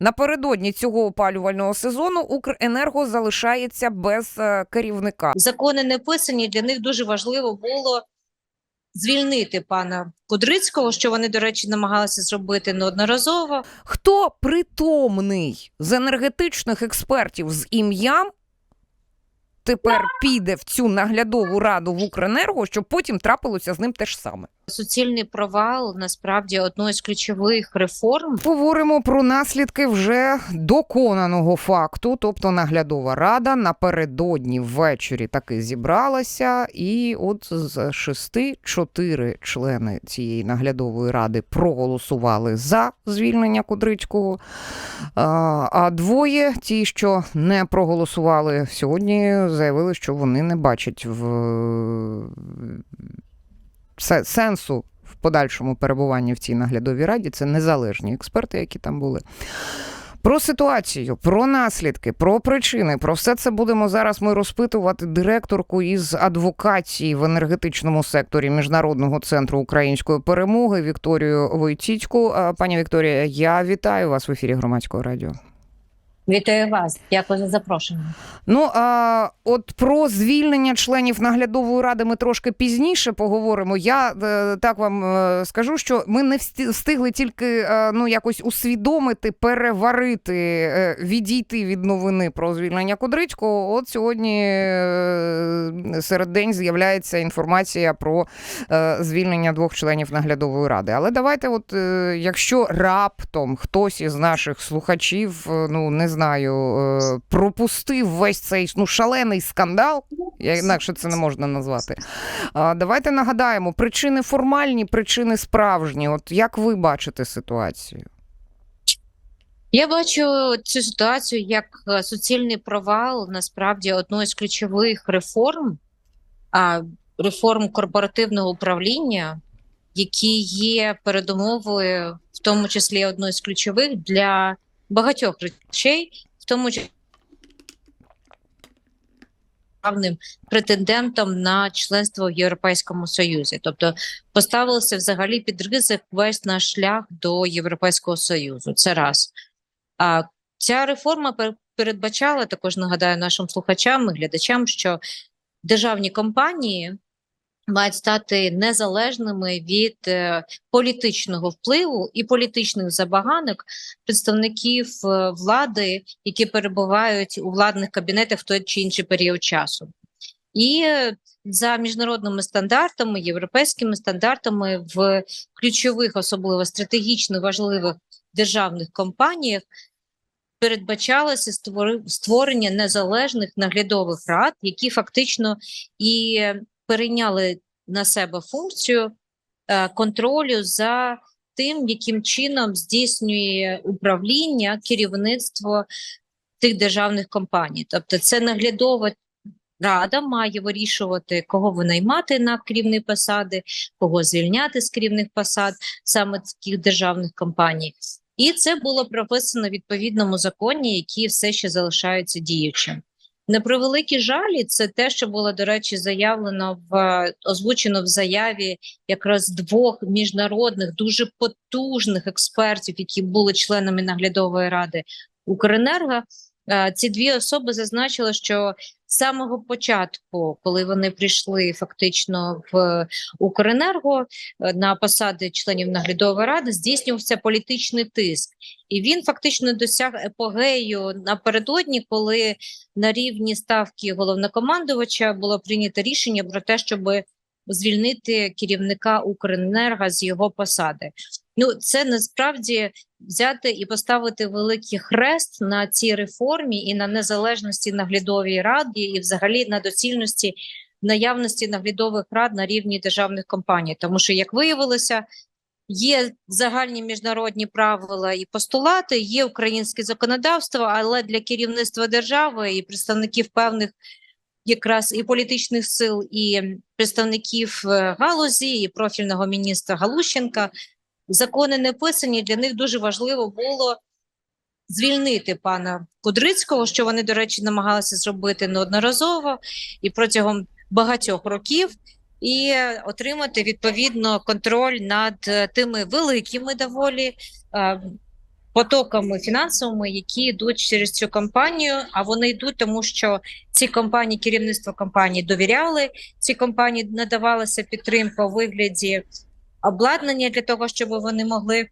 Напередодні цього опалювального сезону Укренерго залишається без е, керівника. закони не писані. Для них дуже важливо було звільнити пана Кудрицького, що вони, до речі, намагалися зробити неодноразово. Хто притомний з енергетичних експертів з ім'ям тепер піде в цю наглядову раду в Укренерго, щоб потім трапилося з ним те ж саме? Суцільний провал насправді одної з ключових реформ. Говоримо про наслідки вже доконаного факту. Тобто наглядова рада напередодні ввечері таки зібралася, і от з шести чотири члени цієї наглядової ради проголосували за звільнення Кудрицького. А, двоє, ті, що не проголосували сьогодні, заявили, що вони не бачать в сенсу в подальшому перебуванні в цій наглядовій раді. Це незалежні експерти, які там були. Про ситуацію, про наслідки, про причини, про все це будемо зараз ми розпитувати директорку із адвокації в енергетичному секторі Міжнародного центру української перемоги Вікторію Войтіцьку. Пані Вікторія, я вітаю вас в ефірі громадського радіо. Вітаю вас, дякую за запрошення. Ну а от про звільнення членів наглядової ради ми трошки пізніше поговоримо. Я е, так вам е, скажу, що ми не встигли тільки е, ну якось усвідомити, переварити, відійти від новини про звільнення Кудрицького. От сьогодні серед день з'являється інформація про звільнення двох членів наглядової ради. Але давайте, от якщо раптом хтось із наших слухачів, ну не знаю, е, пропустив весь цей ну шалений скандал, я інакше це не можна назвати. Давайте нагадаємо причини формальні, причини справжні. От як ви бачите ситуацію? Я бачу цю ситуацію як е, суцільний провал насправді одної з ключових реформ, реформ корпоративного управління, які є передумовою, в тому числі одною з ключових для багатьох речей, в тому числі претендентом на членство в Європейському Союзі, тобто поставилися взагалі під ризик весь наш шлях до Європейського Союзу. Це раз. А ця реформа пер- передбачала також нагадаю нашим слухачам і глядачам, що державні компанії мають стати незалежними від е, політичного впливу і політичних забаганок представників е, влади, які перебувають у владних кабінетах в той чи інший період часу. І е, за міжнародними стандартами, європейськими стандартами в ключових, особливо стратегічно важливих державних компаніях передбачалося створення незалежних наглядових рад, які фактично і перейняли на себе функцію е, контролю за тим, яким чином здійснює управління, керівництво тих державних компаній. Тобто, це наглядова рада має вирішувати, кого винаймати на керівні посади, кого звільняти з керівних посад саме таких державних компаній. І це було прописано в відповідному законі, який все ще залишається діючим. На превеликий жалі це те, що було, до речі, заявлено в озвучено в заяві якраз двох міжнародних дуже потужних експертів, які були членами наглядової ради Укренерго. Е, Ці дві особи зазначили, що з самого початку, коли вони прийшли фактично в Укренерго е, на посади членів наглядової ради, здійснювався політичний тиск, і він фактично досяг епогею напередодні, коли на рівні ставки головнокомандувача було прийнято рішення про те, щоб звільнити керівника Укренерго з його посади. Ну це насправді взяти і поставити великий хрест на цій реформі і на незалежності наглядової раді, і взагалі на доцільності наявності наглядових рад на рівні державних компаній, тому що як виявилося. Є загальні міжнародні правила і постулати, є українське законодавство, але для керівництва держави і представників певних якраз і політичних сил, і представників е, галузі, і профільного міністра Галущенка закони не писані. Для них дуже важливо було звільнити пана Кудрицького, що вони, до речі, намагалися зробити неодноразово і протягом багатьох років. І отримати відповідно контроль над е, тими великими доволі е, потоками фінансовими, які йдуть через цю компанію. А вони йдуть, тому що ці компанії, керівництво компанії довіряли. Ці компанії надавалася підтримка у вигляді обладнання для того, щоб вони могли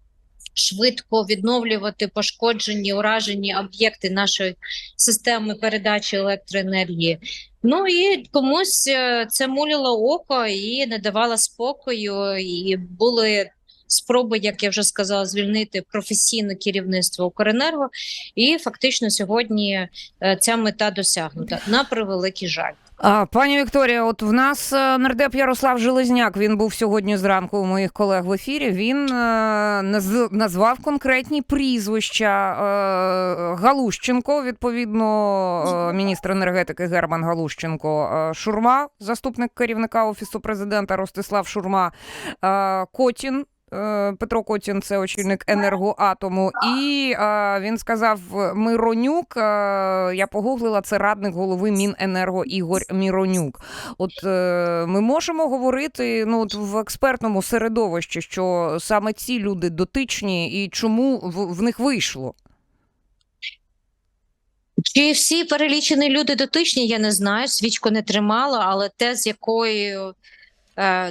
швидко відновлювати пошкоджені, уражені об'єкти нашої системи передачі електроенергії. Ну і комусь е, це муляло око і не давало спокою, і були. Спроби, як я вже сказала, звільнити професійне керівництво Укренерго, і фактично сьогодні е, ця мета досягнута на превеликий жаль. А, пані Вікторія, от в нас е, нардеп Ярослав Железняк. Він був сьогодні зранку у моїх колег в ефірі. Він е, наз- назвав конкретні прізвища е, Галущенко, відповідно, е, міністр енергетики Герман Галущенко, е, Шурма, заступник керівника офісу президента Ростислав Шурма, е, Котін. Е, Петро Котін, це очільник енергоатому, і е, він сказав Миронюк. Е, я погуглила це радник голови Міненерго Ігор Міронюк. От е, ми можемо говорити ну от в експертному середовищі, що саме ці люди дотичні, і чому в, в них вийшло? Чи всі перелічені люди дотичні, я не знаю. Свічку не тримала, але те, з якою е,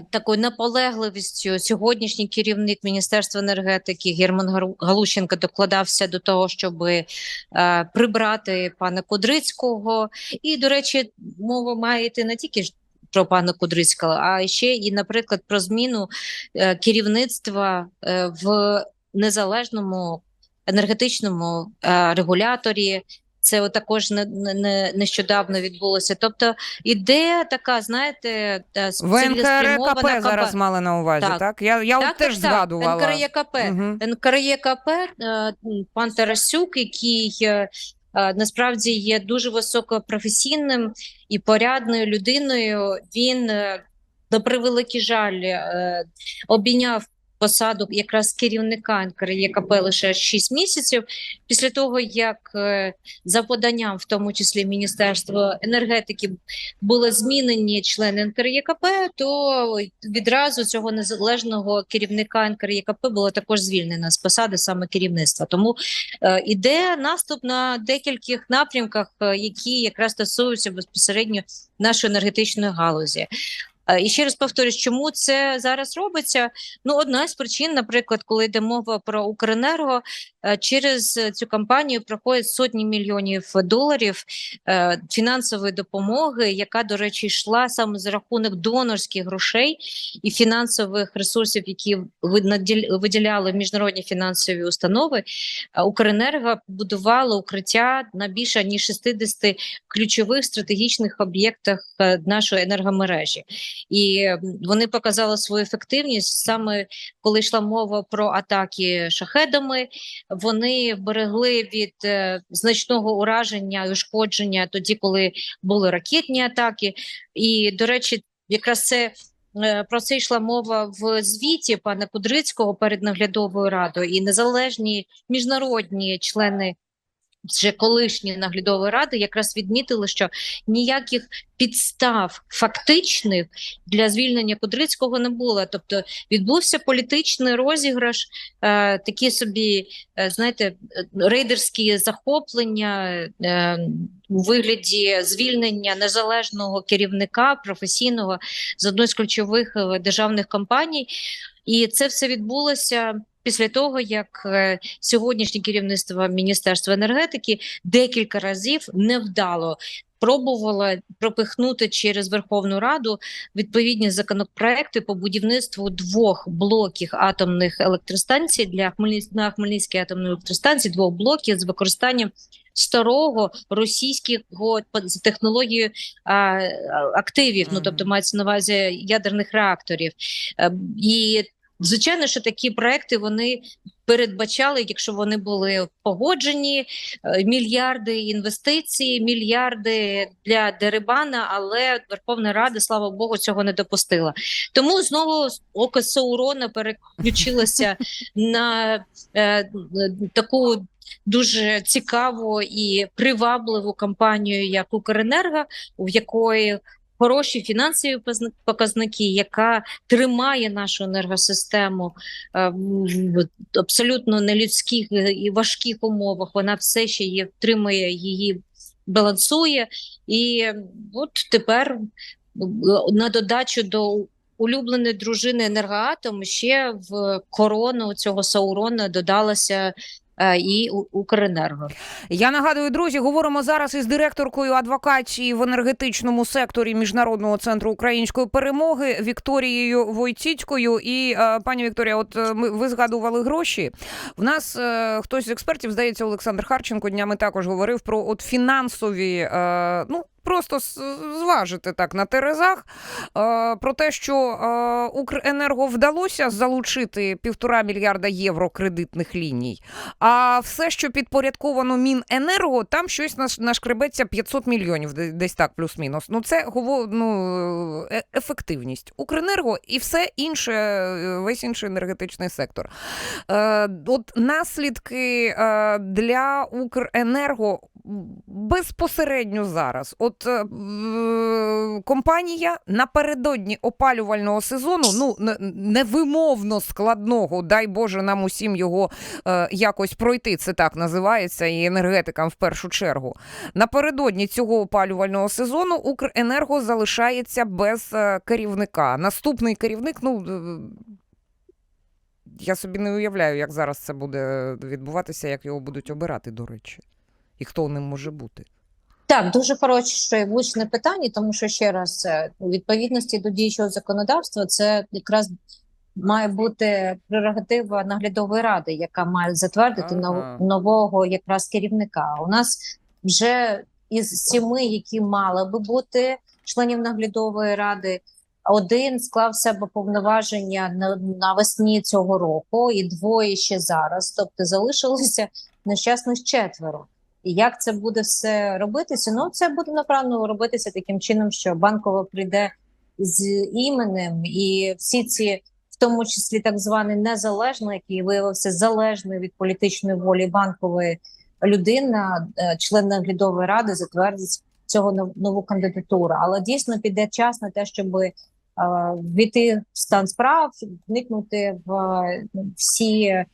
такою наполегливістю сьогоднішній керівник Міністерства енергетики Герман Галущенко докладався до того, щоб е, прибрати пана Кудрицького. І, до речі, мова має йти не тільки про пана Кудрицького, а ще і, наприклад, про зміну е, керівництва е, в незалежному енергетичному е, регуляторі. Це також не, не, не нещодавно відбулося. Тобто ідея така, знаєте, е, НКРКП зараз мали на увазі, так? Так. Я, я так, теж так, згадувала. НКРЄКП. Мгм. НКРЄКП, е, пан Тарасюк, який е, насправді є дуже високопрофесійним і порядною людиною. Він на превеликий жаль обійняв посаду якраз керівника НКРЄКП лише 6 місяців після того, як е, за поданням, в тому числі Міністерства енергетики, були змінені члени НКРЄКП, то відразу цього незалежного керівника НКРЄКП було також звільнено з посади саме керівництва. Тому е, іде наступ на декількох напрямках, е, які якраз стосуються безпосередньо нашої енергетичної галузі. Е, І ще раз повторюсь, чому це зараз робиться? Ну, одна з причин, наприклад, коли йде мова про Укренерго, е, через цю кампанію проходять сотні мільйонів доларів е, фінансової допомоги, яка, до речі, йшла саме за рахунок донорських грошей і фінансових ресурсів, які виділяли міжнародні фінансові установи. Укренерго будувало укриття на більше ніж 60 ключових стратегічних об'єктах нашої енергомережі. І вони показали свою ефективність саме коли йшла мова про атаки шахедами. Вони берегли від е, значного ураження і ушкодження тоді, коли були ракетні атаки. І, до речі, якраз це. е, Про це йшла мова в звіті пана Кудрицького перед наглядовою радою, і незалежні міжнародні члени вже колишні наглядової ради якраз відмітили, що ніяких підстав фактичних для звільнення Кудрицького не було. Тобто відбувся політичний розіграш, е, такі собі, е, знаєте, рейдерські захоплення е, у вигляді звільнення незалежного керівника професійного з одної з ключових е, державних компаній. І це все відбулося після того, як е, сьогоднішнє керівництво Міністерства енергетики декілька разів невдало пробувало пропихнути через Верховну Раду відповідні законопроекти по будівництву двох блоків атомних електростанцій для Хмельниць... на Хмельницькій атомній електростанції, двох блоків з використанням старого російського технологією а, активів, ну тобто мається на увазі ядерних реакторів. Е, І звичайно, що такі проекти вони передбачали, якщо вони були погоджені, е, мільярди інвестицій, мільярди для Дерибана, але Верховна Рада, слава Богу, цього не допустила. Тому знову око Саурона переключилося на е, таку. Дуже цікаву і привабливу кампанію, як Укренерго, в якої хороші фінансові показники, яка тримає нашу енергосистему е, в абсолютно нелюдських і важких умовах. Вона все ще є, втримує її, балансує. І от тепер е, на додачу до улюбленої дружини енергоатом ще в корону цього Саурона додалася і У- Укренерго. Я нагадую, друзі, говоримо зараз із директоркою адвокації в енергетичному секторі Міжнародного центру української перемоги Вікторією Войціцькою. І е, пані Вікторія, от е, ми ви згадували гроші. В нас е, хтось з експертів, здається, Олександр Харченко днями також говорив про от фінансові, е, ну. Просто зважити так на терезах е, про те, що е, Укренерго вдалося залучити півтора мільярда євро кредитних ліній. А все, що підпорядковано Міненерго, там щось нашкребеться 500 мільйонів, десь так, плюс-мінус. Ну, це ну, е- ефективність. Укренерго і все інше, весь інший енергетичний сектор. От наслідки для Укренерго безпосередньо зараз. От е, компанія напередодні опалювального сезону, ну невимовно складного, дай Боже нам усім його е, якось пройти. Це так називається, і енергетикам в першу чергу. Напередодні цього опалювального сезону Укренерго залишається без е, керівника. Наступний керівник, ну. е, Я собі не уявляю, як зараз це буде відбуватися, як його будуть обирати, до речі, і хто ним може бути. Так, дуже хороше влучне питання, тому що ще раз е, у відповідності до діючого законодавства це якраз має бути прерогатива наглядової ради, яка має затвердити Ага. нового якраз керівника. У нас вже із сіми, які мали би бути членів наглядової ради, один склав в себе повноваження на- навесні цього року, і двоє ще зараз. Тобто залишилося нещасних четверо. Як це буде все робитися? Ну, це буде напевно робитися таким чином, що банкова прийде з іменем, і всі ці, в тому числі так званий незалежний, який виявився залежною від політичної волі банкової людина, е, член наглядової ради, затвердить цього нов- нову кандидатуру. Але дійсно піде час на те, щоб е, війти в стан справ, вникнути в е, всі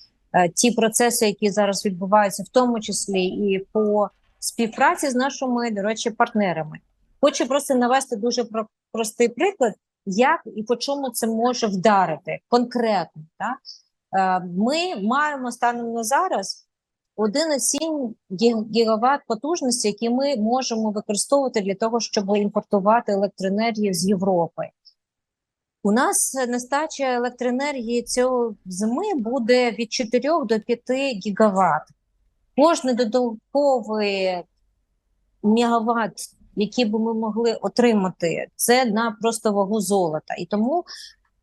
ті процеси, які зараз відбуваються, в тому числі і по співпраці з нашими, до речі, партнерами. Хочу просто навести дуже про- простий приклад, як і по чому це може вдарити конкретно. Так? Е, Ми маємо станом на зараз 1,7 гі- гігават потужності, які ми можемо використовувати для того, щоб імпортувати електроенергію з Європи. У нас нестача електроенергії цього зими буде від 4 до 5 гігават. Кожний додатковий мегаватт, який би ми могли отримати, це на просто вагу золота. І тому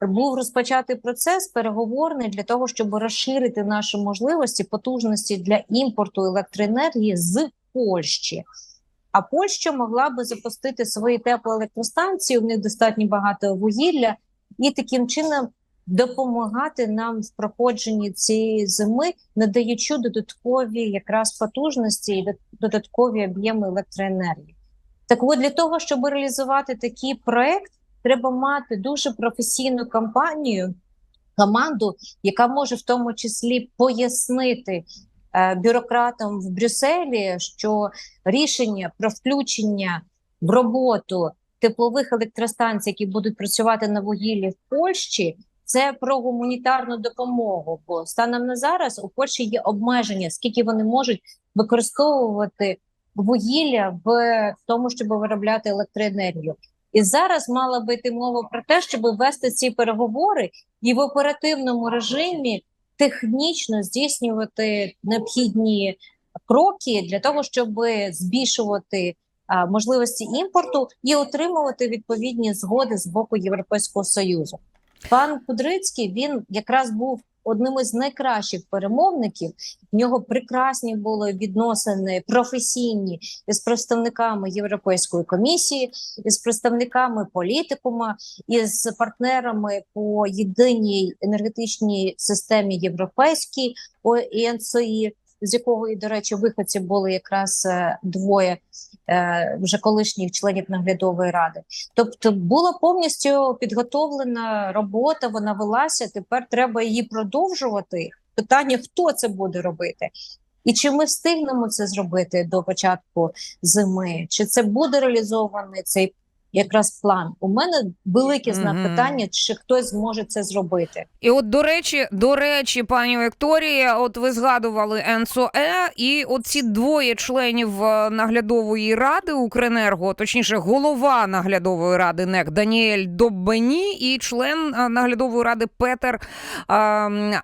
був розпочатий процес переговорний для того, щоб розширити наші можливості, потужності для імпорту електроенергії з Польщі. А Польща могла би запустити свої теплоелектростанції, у них достатньо багато вугілля, і таким чином допомагати нам в проходженні цієї зими, надаючи додаткові якраз потужності і додаткові об'єми електроенергії. Так от для того, щоб реалізувати такий проект, треба мати дуже професійну компанію, команду, яка може в тому числі пояснити е, бюрократам в Брюсселі, що рішення про включення в роботу теплових електростанцій, які будуть працювати на вугіллі в Польщі, це про гуманітарну допомогу. Бо станом на зараз у Польщі є обмеження, скільки вони можуть використовувати вугілля в тому, щоб виробляти електроенергію. І зараз мала би мова про те, щоб вести ці переговори і в оперативному режимі технічно здійснювати необхідні кроки для того, щоб збільшувати можливості імпорту і отримувати відповідні згоди з боку Європейського союзу. Пан Кудрицький він якраз був одним із найкращих перемовників. В нього прекрасні були відносини професійні із представниками Європейської комісії, із представниками політикума, із партнерами по єдиній енергетичній системі європейській ОЕНСОІ. З якого і, до речі, виходці були якраз е, двоє е, вже колишніх членів наглядової ради. Тобто була повністю підготовлена робота, вона велася. Тепер треба її продовжувати. Питання: хто це буде робити? І чи ми встигнемо це зробити до початку зими? Чи це буде реалізований цей якраз план? У мене велике знак Мгм. питання, чи хтось зможе це зробити. І от до речі, до речі, пані Вікторія, от ви згадували ЕНСОЕ, і от ці двоє членів е, наглядової ради Укренерго, точніше, голова наглядової ради НЕК Даніель Доббені і член е, наглядової ради Петер е,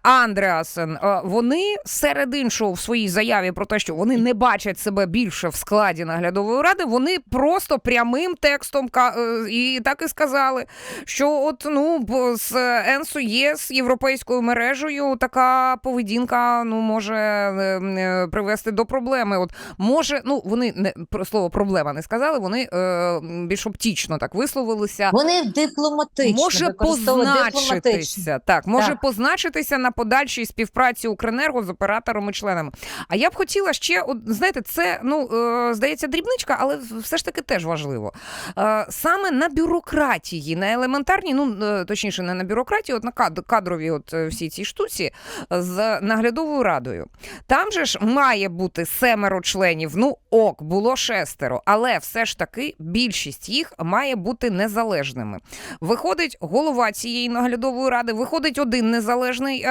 Андреасен. Е, Вони серед іншого в своїй заяві про те, що вони не бачать себе більше в складі наглядової ради. Вони просто прямим текстом і так і сказали що от ну з ЕНСО є з європейською мережею така поведінка ну може е, е, привести до проблеми. От може, ну вони не про слово проблема не сказали, вони е, більш оптічно так висловилися. Вони дипломатично Може дипломатично. позначитися, так може Так. позначитися на подальшій співпраці Укренерго з операторами членами. А я б хотіла ще, от знаєте, це ну е, здається дрібничка, але все ж таки теж важливо. Саме на бюрократії, на елементарній, ну е, точніше, не на бюрократії, от на кадрові, от е, всі ці штуці з наглядовою радою. Там же ж має бути семеро членів. Ну ок, було шестеро, але все ж таки більшість їх має бути незалежними. Виходить голова цієї наглядової ради, виходить один незалежний е,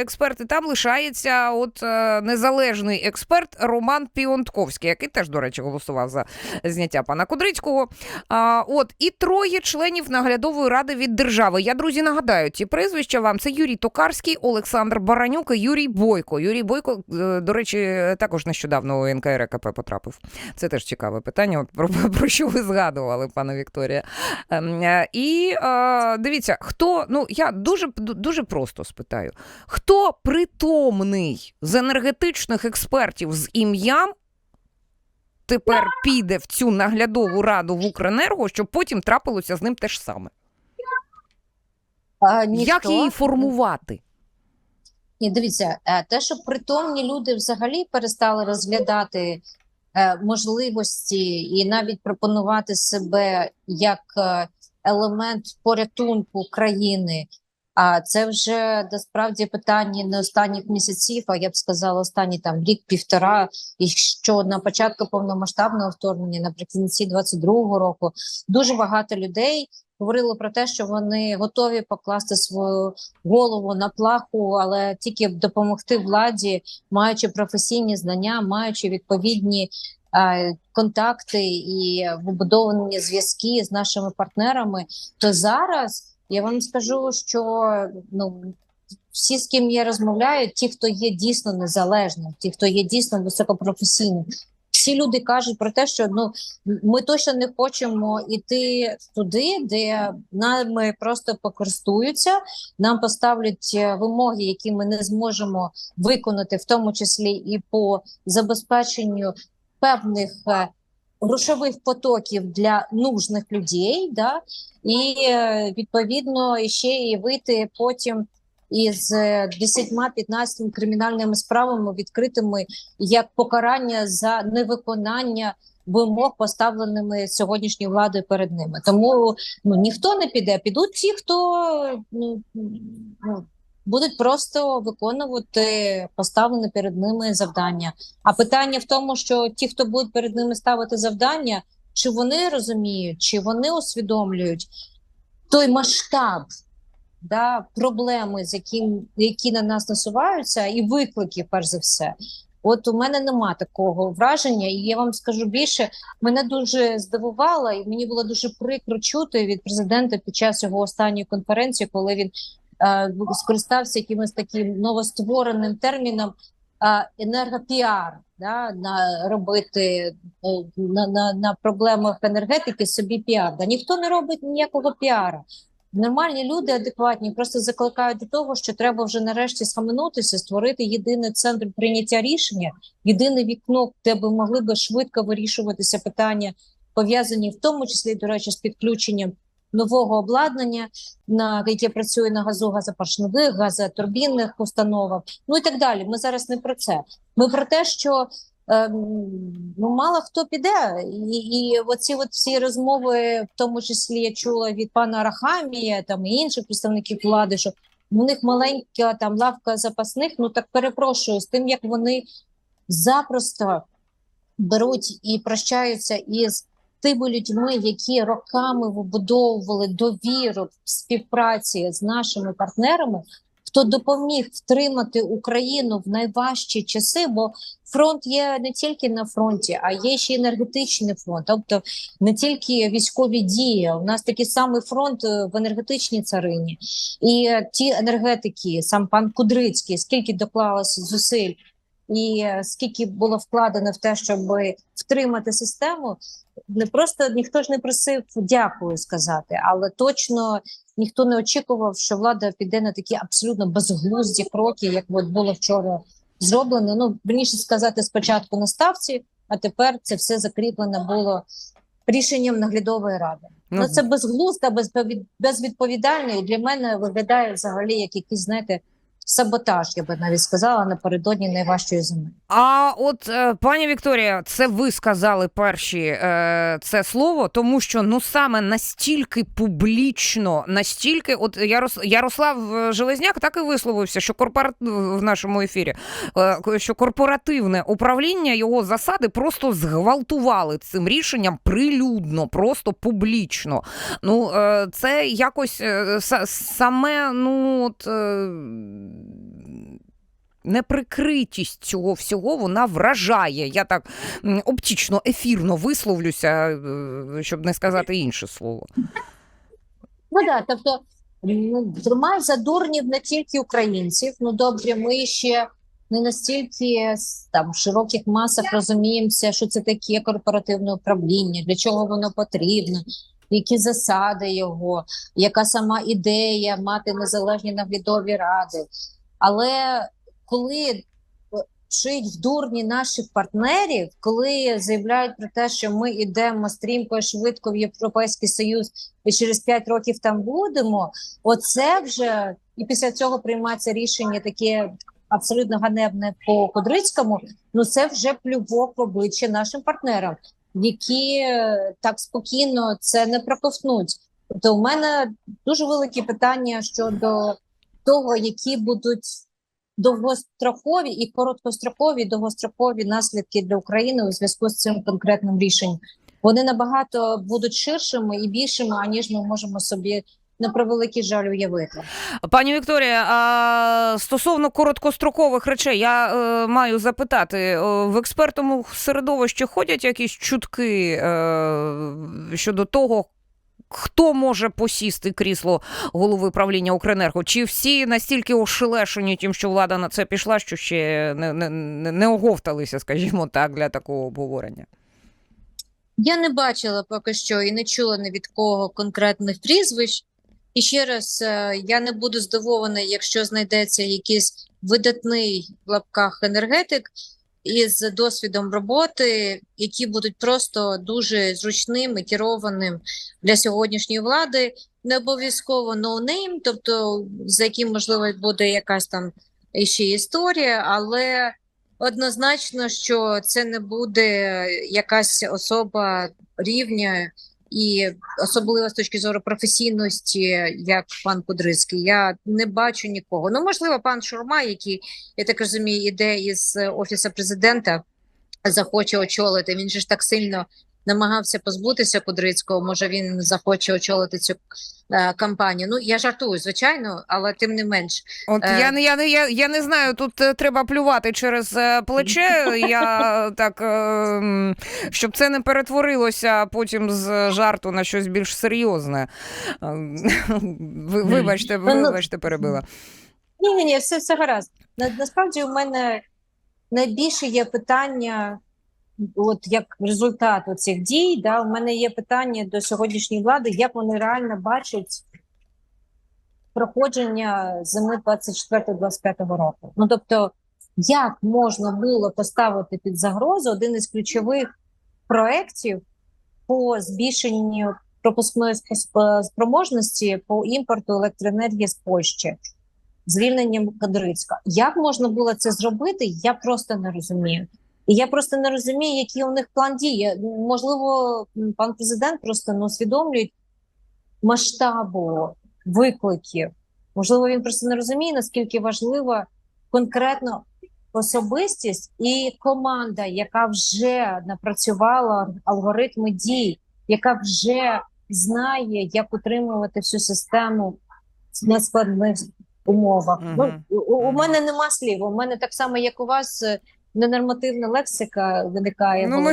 експерт, і там лишається от незалежний експерт Роман Піонтковський, який теж, до речі, голосував за зняття пана Кудрицького. А, от і троє членів наглядової ради від держави. Я друзі нагадаю ці прізвища вам. Це Юрій Токарський, Олександр Баранюк і Юрій Бойко. Юрій Бойко, е, до речі, також нещодавно у НКРКП потрапив. Це теж цікаве питання. Про, про що ви згадували, пане Вікторія. Ем, е, І е, дивіться, хто ну я дуже дуже просто спитаю: хто притомний з енергетичних експертів з ім'ям? Тепер піде в цю наглядову раду в Укренерго, щоб потім трапилося з ним те ж саме. А, Як її формувати? Ні, дивіться, е, те, що притомні люди взагалі перестали розглядати е, можливості і навіть пропонувати себе як е, елемент порятунку країни. А це вже насправді питання не останніх місяців, а я б сказала, останні там рік-півтора, і що на початку повномасштабного вторгнення, наприкінці 22-го року, дуже багато людей говорило про те, що вони готові покласти свою голову на плаху, але тільки допомогти владі, маючи професійні знання, маючи відповідні контакти і вибудовані зв'язки з нашими партнерами, то зараз я вам скажу, що ну. Всі, з ким я розмовляю, ті, хто є дійсно незалежним, ті, хто є дійсно високопрофесійним, всі люди кажуть про те, що ну ми точно не хочемо йти туди, де нами просто покористуються, нам поставлять е, вимоги, які ми не зможемо виконати, в тому числі і по забезпеченню певних е, грошових потоків для нужних людей, да, і е, відповідно ще і вийти потім із 10-15 кримінальними справами відкритими як покарання за невиконання вимог, поставленими сьогоднішньою владою перед ними. Тому ну ніхто не піде, підуть ті, хто ну, ну будуть просто виконувати поставлені перед ними завдання. А питання в тому, що ті, хто будуть перед ними ставити завдання, чи вони розуміють, чи вони усвідомлюють той масштаб да, проблеми, з яким які на нас насуваються, і виклики, перш за все. От у мене нема такого враження, і я вам скажу більше, мене дуже здивувало, і мені було дуже прикро чути від президента під час його останньої конференції, коли він скористався якимось таким новоствореним терміном е, енергопіар, да, на робити е, на, на, на проблемах енергетики собі піар. Да, ніхто не робить ніякого піара. Нормальні люди адекватні просто закликають до того, що треба вже нарешті схаменутися, створити єдиний центр прийняття рішення, єдине вікно, де би могли би швидко вирішуватися питання, пов'язані в тому числі, до речі, з підключенням нового обладнання, на яке працює на газу газопоршневих, газотурбінних установах, ну і так далі. Ми зараз не про це. Ми про те, що ем, ну мало хто піде, і, і оці от всі розмови, в тому числі я чула від пана Рахамія там і інших представників влади, що у них маленька там лавка запасних. Ну так перепрошую з тим, як вони запросто беруть і прощаються із тими людьми, які роками вибудовували довіру в співпраці з нашими партнерами, хто допоміг втримати Україну в найважчі часи, бо фронт є не тільки на фронті, а є ще енергетичний фронт, тобто не тільки військові дії. У нас такий самий фронт е, в енергетичній царині, і ті енергетики, сам пан Кудрицький, скільки доклалося зусиль. І е, скільки було вкладено в те, щоб втримати систему, не просто ніхто ж не просив дякую сказати, але точно ніхто не очікував, що влада піде на такі абсолютно безглузді кроки, як от було вчора зроблено. Ну верніше сказати, спочатку на ставці, а тепер це все закріплено було рішенням наглядової ради. Ну, це безглузда, безвідповідально і для мене виглядає взагалі як якийсь, знаєте, саботаж, я би навіть сказала, напередодні найважчої зими. А от е, пані Вікторія, це ви сказали перші е, це слово, тому що ну саме настільки публічно, настільки, от Ярос, Ярослав е, Железняк так і висловився, що корпора... в нашому ефірі, що корпоративне управління його засади просто зґвалтували цим рішенням прилюдно, просто публічно. Ну це якось саме, ну от. Неприкритість цього всього вона вражає. Я так м, оптично, ефірно висловлюся, е, щоб не сказати інше слово. Ну да, тобто ну, тримає за дурнів не тільки українців. Ну добре, ми ще не настільки там в широких масах розуміємося, що це таке корпоративне управління, для чого воно потрібно, які засади його, яка сама ідея мати незалежні наглядові ради. Але коли е, вчить в дурні наших партнерів, коли заявляють про те, що ми йдемо стрімко швидко в Європейський Союз і через 5 років там будемо, оце вже і після цього приймається рішення таке абсолютно ганебне по Кудрицькому. Ну це вже плювок в обличчя нашим партнерам, які е, так спокійно це не проковтнуть. Тобто, у мене дуже великі питання щодо того, які будуть довгострокові і короткострокові, довгострокові наслідки для України у зв'язку з цим конкретним рішенням. Вони набагато будуть ширшими і більшими, аніж ми можемо собі на превеликий жаль уявити. Пані Вікторія, а стосовно короткострокових речей, я е, маю запитати: е, в експертному середовищі ходять якісь чутки е, щодо того. Хто може посісти крісло голови правління Укренерго? Чи всі настільки ошелешені тим, що влада на це пішла, що ще не, не, не оговталися, скажімо так, для такого обговорення? Я не бачила поки що і не чула ні від кого конкретних прізвищ. І ще раз, е, я не буду здивована, якщо знайдеться якийсь видатний в лапках енергетик із досвідом роботи, які будуть просто дуже зручним і керованим для сьогоднішньої влади. Не обов'язково ноунейм, тобто за яким можливо буде якась там ще історія, але однозначно, що це не буде якась особа рівня і особливо з точки зору професійності, як пан Кудрицький, я не бачу нікого. Ну, можливо, пан Шурма, який, я так розумію, іде із офісу президента, захоче очолити. Він же ж так сильно намагався позбутися Кудрицького. Може, він захоче очолити цю е, кампанію. Ну, я жартую, звичайно, але тим не менш. От Е. я, не- я, не- я, я не знаю, тут е, треба плювати через е, плече. Я так, е, щоб це не перетворилося потім з жарту на щось більш серйозне. Е, вибачте, Ну, ну, вибачте, перебила. Ні, ні, ні, все, все гаразд. На, насправді у мене найбільше є питання, от як результат цих дій. Да, у мене є питання до сьогоднішньої влади, як вони реально бачать проходження зими 24-25 року. Ну тобто, як можна було поставити під загрозу один із ключових проєктів по збільшенню пропускної сп- спроможності по імпорту електроенергії з Польщі, звільненням Кадрицька. Як можна було це зробити? Я просто не розумію. І я просто не розумію, який у них план дії. Можливо, пан президент просто не усвідомлює масштабу викликів. Можливо, він просто не розуміє, наскільки важлива конкретно особистість і команда, яка вже напрацювала алгоритми дій, яка вже знає, як утримувати всю систему в нескладних умовах. Мгм. Ну, у, у мене нема слів. У мене так само, як у вас, ненормативна лексика виникає, Ну, ми-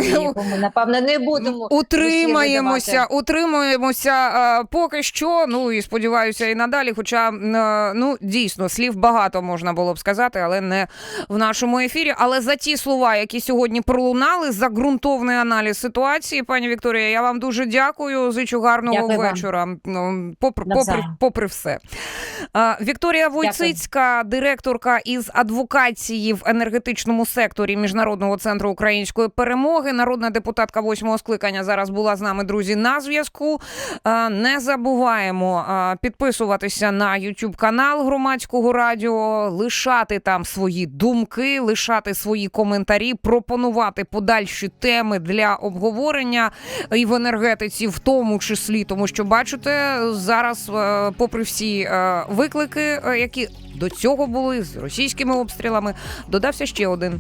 ми напевно не будемо. Утримаємося, утримуємося е, поки що. Ну і сподіваюся, і надалі. Хоча е, ну дійсно слів багато можна було б сказати, але не в нашому ефірі. Але за ті слова, які сьогодні пролунали, за ґрунтовний аналіз ситуації, пані Вікторія, я вам дуже дякую. Зичу гарного Дякую вам. вечора. Ну, попри, попри, попри все. Е, Вікторія Войцицька, директорка із адвокації в енергетичному секторі Міжнародного центру української перемоги, народна депутатка восьмого скликання зараз була з нами, друзі, на зв'язку. Е, Не забуваємо е, підписуватися на YouTube канал громадського радіо, лишати там свої думки, лишати свої коментарі, пропонувати подальші теми для обговорення і в енергетиці, в тому числі, тому що бачите, зараз, е, попри всі виклики, які до цього були з російськими обстрілами, додався ще один